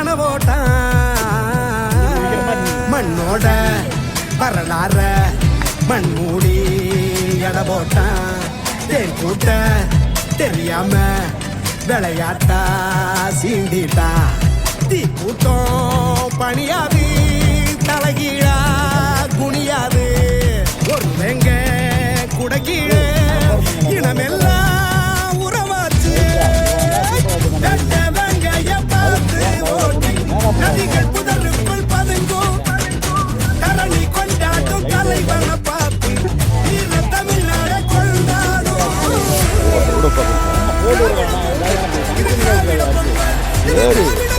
அணவோட்டான் மண்ணோட வரலாற மண் மூடி எட போட்டான். தேன் கூட்ட தெரியாம விளையாட்டா சீண்டிட்டா. தீ கூட்டம் பணியாது தலைகீழா. Sério?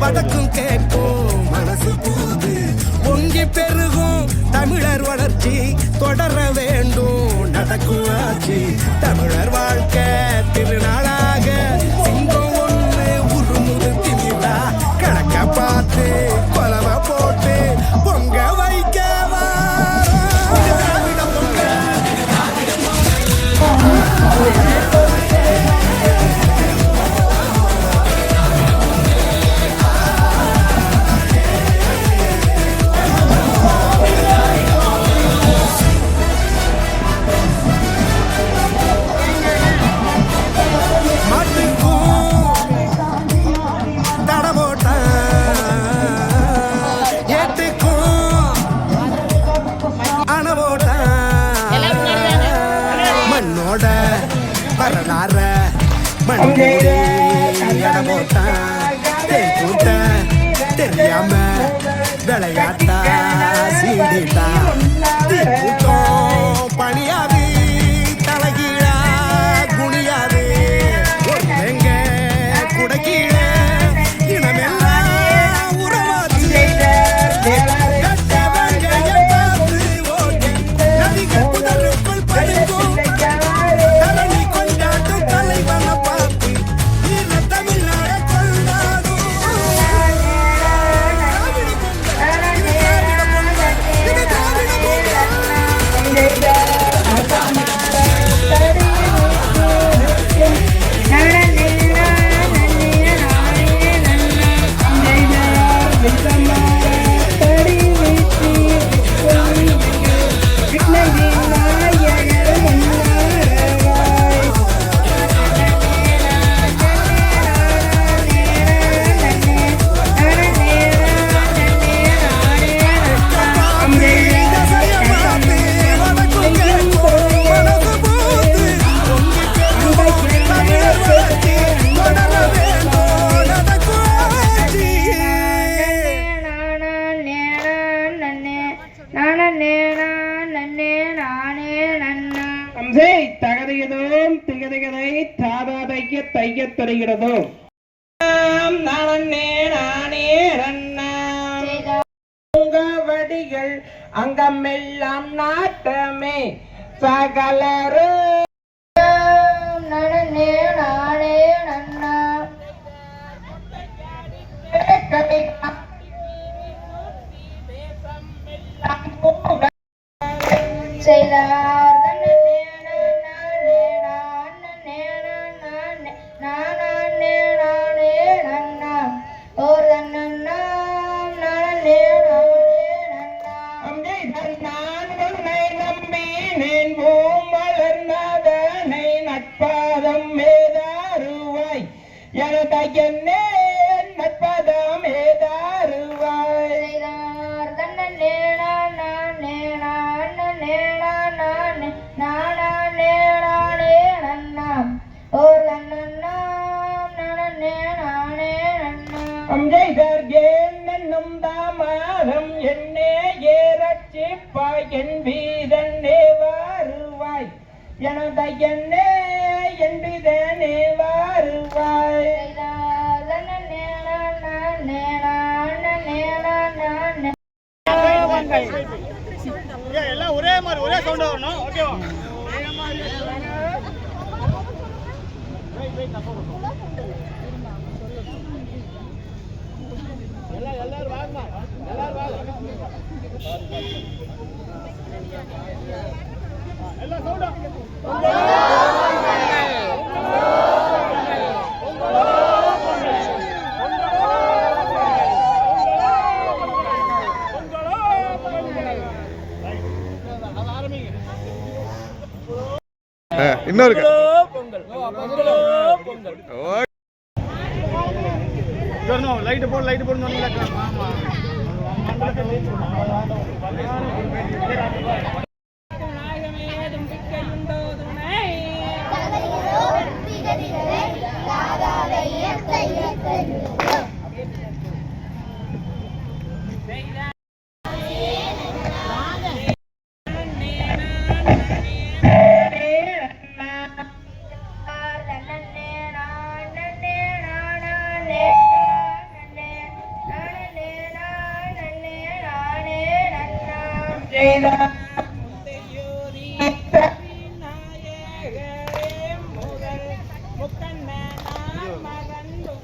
வடக்கும் கேட்கும் மனசு பூது பொங்கி பெருகும். தமிழர் வளர்ச்சி தொடர வேண்டும். நடக்கும் ஆட்சி தமிழர் வாழ்க்கை திருநாளாக. சிங்கம் ஒன்று உருமுது திமிரா. கணக்க பார்த்து மண்மூடி எட போட்டான் தேன் கூட்ட தெரியாம விளையாட்டா சீண்டிட்டா தைய தைய தருகிறதோ நானே நானே வடிகள் அங்கமெல்லாம் நாட்டமே. சகலரு நனே நானே நன்னா செய்தார் ஏறச்சிப்பாய் என் வீரனே வாருவாய். எனதையன்னே என்பதனே வாருவாய். எல்லாம் ஒரே மாதிரி ஒரே சவுண்டா வரணும். ஓகேவா? இன்னொரு லைட்டு போடு லைட்டு போடுன்னு சொன்னீங்களா bukan menang marandu.